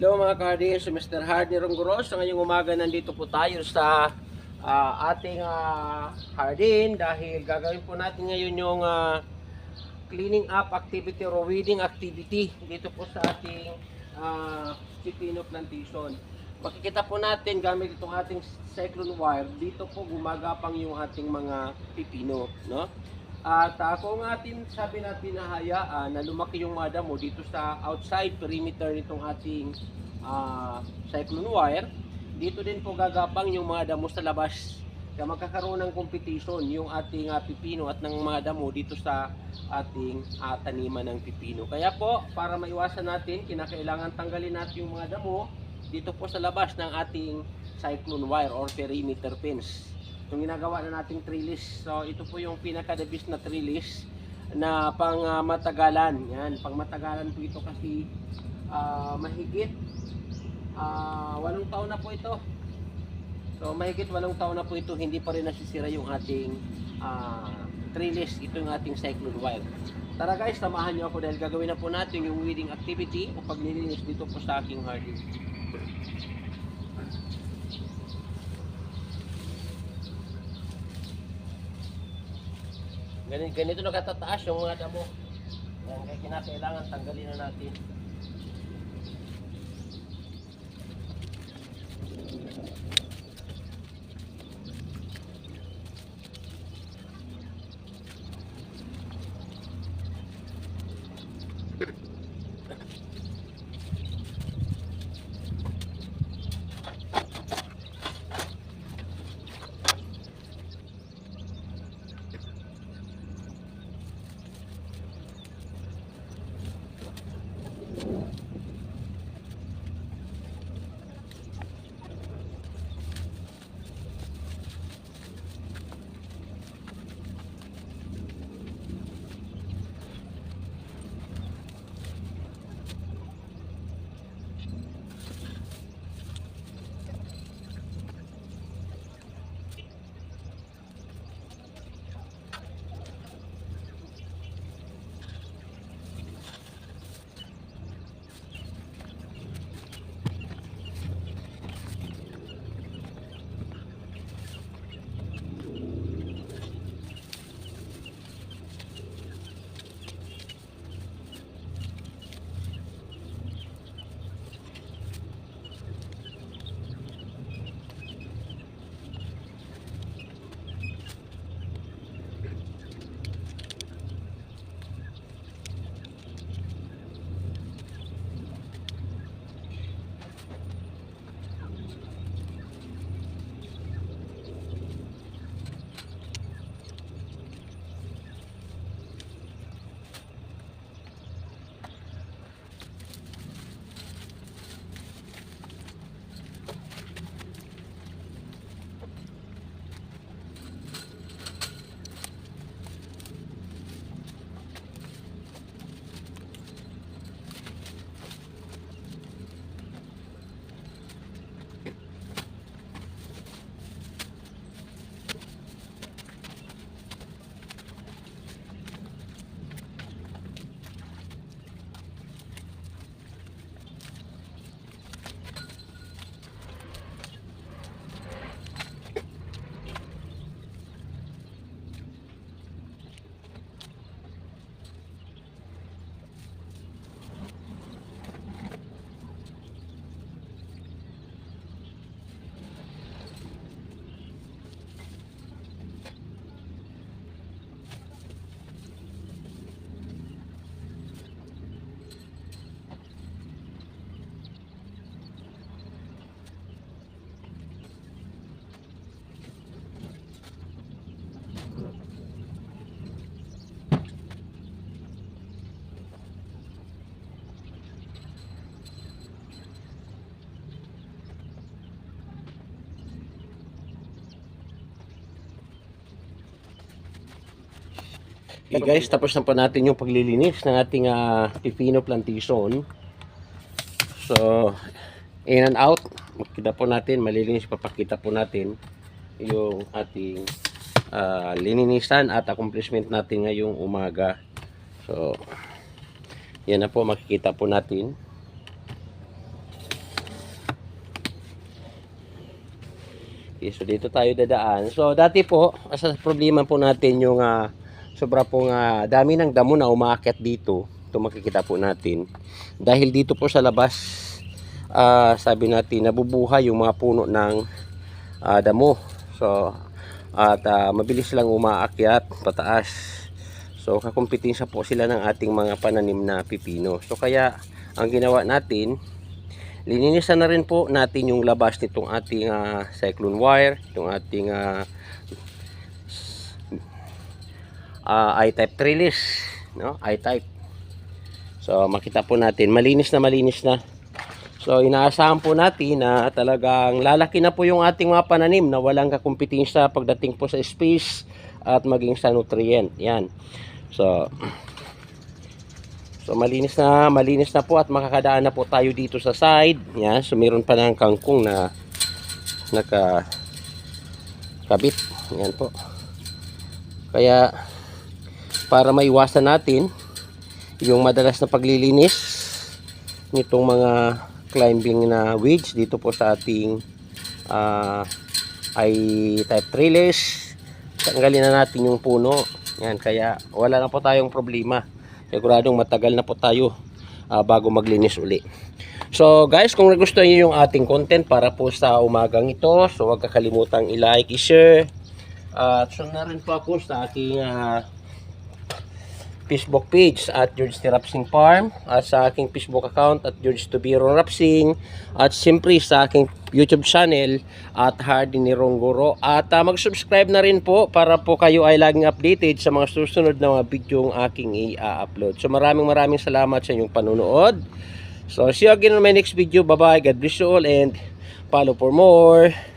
Hello mga kahardin, si Mr. Hardin Rongoros. Ngayong umaga nandito po tayo sa ah, ating ah, hardin dahil gagawin po natin ngayon yung ah, cleaning up activity or weeding activity dito po sa ating uh, pipino plantation. Makikita po natin gamit itong ating cyclone wire, dito po gumagapang yung ating mga pipino, no? At uh, kung atin sabi na hayaan na lumaki yung mga damo dito sa outside perimeter nitong ating ah, cyclone wire, dito din po gagapang yung mga damo sa labas. Kaya magkakaroon ng competition yung ating ah, pipino at ng mga damo dito sa ating ah, taniman ng pipino. Kaya po, para maiwasan natin, kinakailangan tanggalin natin yung mga damo dito po sa labas ng ating cyclone wire or perimeter fence. Yung ginagawa na nating trellis. So ito po yung pinaka-the-best na trellis na pang ah, matagalan. Yan, pang matagalan po ito kasi ah, mahigit ah, walong taon na po ito. So mahigit walong taon na po ito, hindi pa rin nasisira yung ating ah, trellis. Ito yung ating cyclone wire. Tara guys, samahan niyo ako dahil gagawin na po natin yung weeding activity o paglilinis dito po sa aking hardin. Ganito, ganito na katataas yung mga damo. Yan, kaya kinakailangan tanggalin na natin. Okay guys, tapos na po natin yung paglilinis ng ating uh, Pipino plantation. So, in and out, makita po natin, malilinis, papakita po natin yung ating uh, lininisan at accomplishment natin ngayong umaga. So, yan na po, makikita po natin. Okay, so dito tayo dadaan. So, dati po, asa problema po natin yung uh, sobra pong ah, dami ng damo na umaakyat dito. Ito makikita po natin. Dahil dito po sa labas, ah, sabi natin, nabubuhay yung mga puno ng ah, damo. So, at ah, mabilis lang umaakyat pataas. So, kakumpitinsa po sila ng ating mga pananim na pipino. So, kaya ang ginawa natin, Lininisan na rin po natin yung labas nitong ating ah, cyclone wire, itong ating ah, ah, I-type trellis, no? I-type. So makita po natin, malinis na malinis na. So inaasahan po natin na talagang lalaki na po yung ating mga pananim na walang kakumpetensya pagdating po sa space at maging sa nutrient. Yan. So So malinis na, malinis na po at makakadaan na po tayo dito sa side. Yan, so meron pa ng kangkong na naka kabit. Yan po. Kaya para maiwasan natin yung madalas na paglilinis nitong mga climbing na wedge dito po sa ating ah, ay type trellis. Tanggalin na natin yung puno. Yan kaya wala na po tayong problema. Siguradong matagal na po tayo ah, bago maglinis uli. So guys kung nagustuhan niyo yung ating content para po sa umagang ito so huwag kakalimutang i-like, i-share at sunod na rin po ako sa aking ah, Facebook page at George T. Rapsing Farm at sa aking Facebook account at George Tubiro Rapsing at siyempre sa aking YouTube channel at Hardy ni Ronggoro at ah, mag-subscribe na rin po para po kayo ay laging updated sa mga susunod na mga video ang aking i-upload. So maraming maraming salamat sa inyong panunood. So see you again on my next video. Bye bye. God bless you all and follow for more.